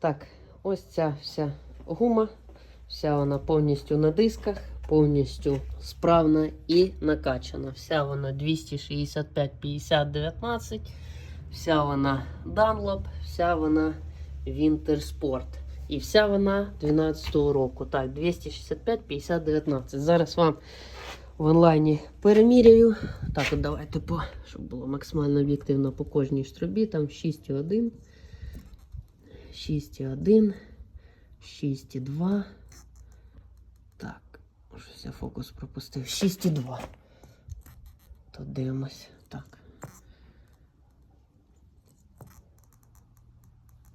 Так, ось ця вся гума, вся вона повністю на дисках, повністю справна і накачана. Вся вона 265 50 19, вся вона Dunlop, вся вона Winter Sport. І вся вона 12-го року. Так, 265 50 19. Зараз вам в онлайні переміряю. Так, от давайте, по, щоб було максимально об'єктивно по кожній штрубі. Там 6,1. 6,1, 6,2. Так, щось я фокус пропустив. 6,2. Тут дивимось. Так.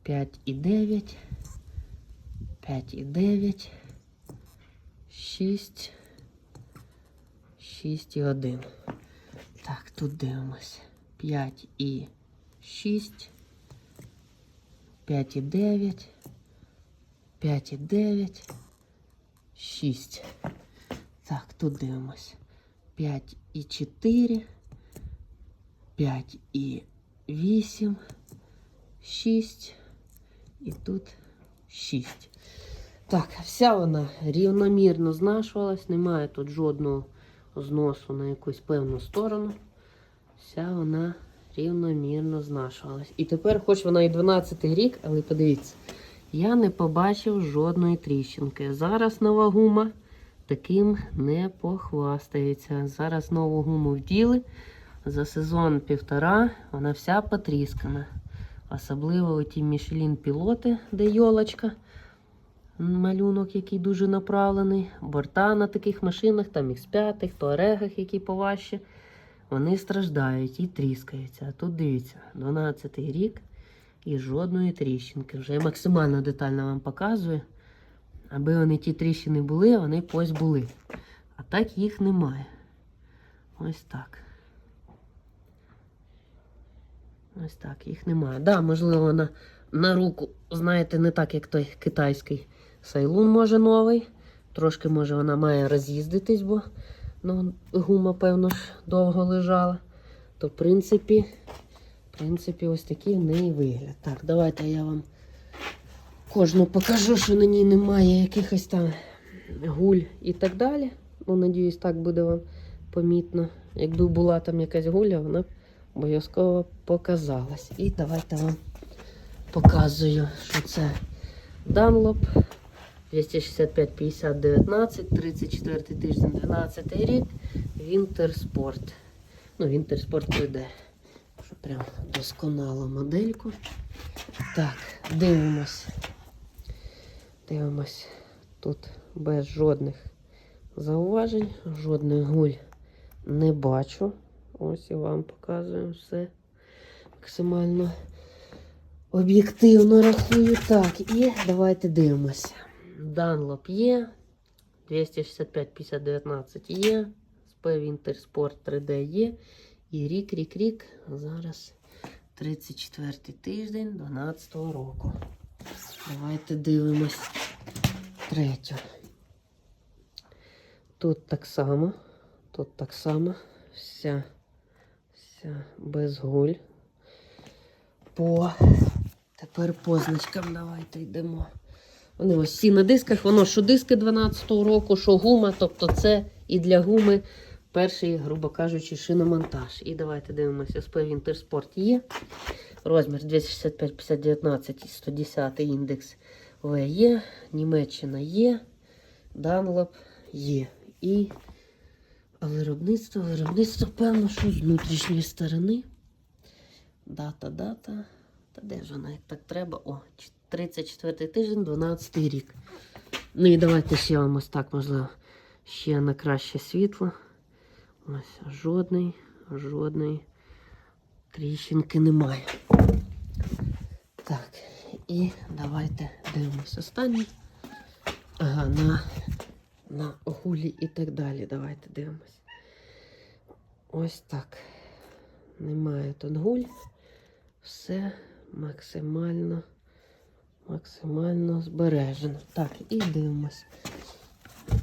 5,9. 5,9. 6. 6,1. Так, тут дивимось. 5 і 6. 5,9, 5,9, 6. Так, тут дивимось. 5,4, 5,8, 6. І тут 6. Так, вся вона рівномірно знашувалась, немає тут жодного зносу на якусь певну сторону. Вся вона рівномірно знашувалась. І тепер, хоч вона і 12 рік, але подивіться, я не побачив жодної тріщинки. Зараз нова гума таким не похвастається. Зараз нову гуму вділи. За сезон півтора вона вся потріскана. Особливо ті Мішелін пілоти, де йолочка. Малюнок, який дуже направлений. Борта на таких машинах, там X5, Туарегах, які поважче. Вони страждають і тріскаються. А тут дивіться, 12 рік і жодної тріщинки. Вже я максимально детально вам показую. Аби вони ті тріщини були, вони ось були. А так їх немає. Ось так. Ось так, їх немає. Да, можливо, на, на руку, знаєте, не так, як той китайський сайлун, може новий. Трошки, може, вона має роз'їздитись, бо ну, гума, певно ж, довго лежала. То, в принципі, в принципі, ось такий в неї вигляд. Так, давайте я вам кожну покажу, що на ній немає якихось там гуль і так далі. Ну, надіюсь, так буде вам помітно. Якби була там якась гуля, вона б обов'язково показалась. І давайте вам показую, що це Dunlop 265 50 19, 34 тиждень, 12 рік, Sport. Ну, 3D. Що прям досконала модельку. Так, дивимось. Дивимось. Тут без жодних зауважень, жодних гуль не бачу. Ось і вам показую все максимально об'єктивно рахую. Так, і давайте дивимося. Dunlop є. 265 50 19 є. SP Winter Sport 3D є. І рік, рік, рік. Зараз 34 тиждень 12 року. Давайте дивимось третю. Тут так само. Тут так само. Вся, вся без гуль. По тепер позначкам давайте йдемо. Вони ось всі на дисках, воно що диски 12-го року, що гума, тобто це і для гуми перший, грубо кажучи, шиномонтаж. І давайте дивимося, Winter Sport є. Розмір 265 50 19 110 індекс В є. Німеччина є. Dunlop є. І виробництво, виробництво, певно, що з внутрішньої сторони. Дата, дата. Та де ж вона, як так треба? О, 34 тиждень, 12 рік. Ну і давайте ще вам ось так, можливо, ще на краще світло. Ось жодної, жодної тріщинки немає. Так, і давайте дивимось останній. Ага, на, на гулі і так далі. Давайте дивимось. Ось так. Немає тут гуль. Все максимально, максимально збережено. Так, і дивимось.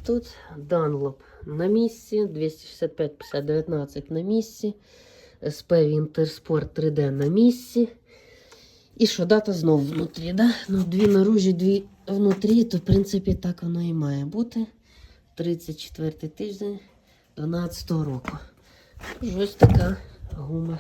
Тут Dunlop на місці, 265 50 19 на місці, Winter Sport 3D на місці. І що, дата знов внутрі, да? Ну, дві наружі, дві внутрі, то в принципі так воно і має бути. 34 тиждень 12 року. Ось така гума